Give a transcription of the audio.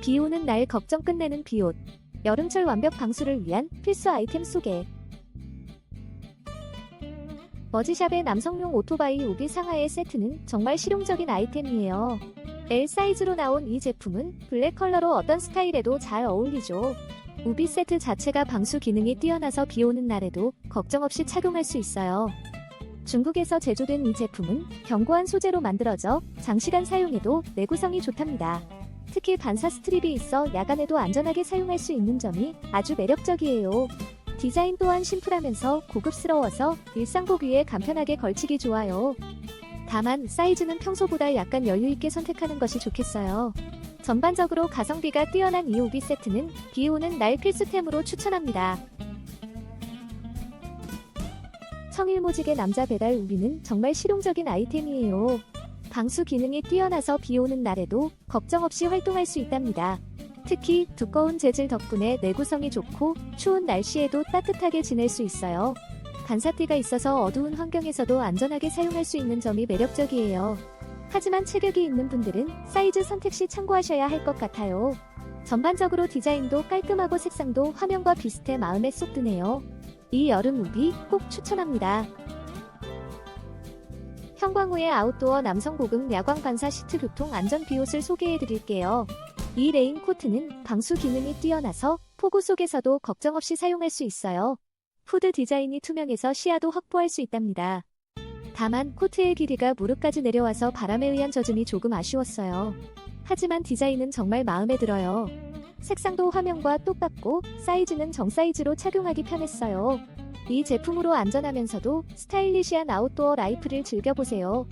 비 오는 날 걱정 끝내는 비옷. 여름철 완벽 방수를 위한 필수 아이템 소개. 머지샵의 남성용 오토바이 우비 상하의 세트는 정말 실용적인 아이템이에요. L 사이즈로 나온 이 제품은 블랙 컬러로 어떤 스타일에도 잘 어울리죠. 우비 세트 자체가 방수 기능이 뛰어나서 비 오는 날에도 걱정 없이 착용할 수 있어요. 중국에서 제조된 이 제품은 견고한 소재로 만들어져 장시간 사용해도 내구성이 좋답니다. 특히 반사 스트립이 있어 야간에도 안전하게 사용할 수 있는 점이 아주 매력적이에요. 디자인 또한 심플하면서 고급스러워서 일상복 위에 간편하게 걸치기 좋아요. 다만 사이즈는 평소보다 약간 여유있게 선택하는 것이 좋겠어요. 전반적으로 가성비가 뛰어난 이 우비 세트는 비 오는 날 필수템으로 추천합니다. 청일모직의 남자 배달 우비는 정말 실용적인 아이템이에요. 방수 기능이 뛰어나서 비 오는 날에도 걱정 없이 활동할 수 있답니다. 특히 두꺼운 재질 덕분에 내구성이 좋고 추운 날씨에도 따뜻하게 지낼 수 있어요. 반사티가 있어서 어두운 환경에서도 안전하게 사용할 수 있는 점이 매력적이에요. 하지만 체격이 있는 분들은 사이즈 선택 시 참고하셔야 할 것 같아요. 전반적으로 디자인도 깔끔하고 색상도 화면과 비슷해 마음에 쏙 드네요. 이 여름 우비 꼭 추천합니다. 형광후의 아웃도어 남성 고급 야광 반사 시트 교통 안전 비옷을 소개해 드릴게요. 이 레인 코트는 방수 기능이 뛰어나서 폭우 속에서도 걱정 없이 사용할 수 있어요. 후드 디자인이 투명해서 시야도 확보할 수 있답니다. 다만 코트의 길이가 무릎까지 내려와서 바람에 의한 젖음이 조금 아쉬웠어요. 하지만 디자인은 정말 마음에 들어요. 색상도 화면과 똑같고 사이즈는 정 사이즈로 착용하기 편했어요. 이 제품으로 안전하면서도 스타일리시한 아웃도어 라이프를 즐겨보세요.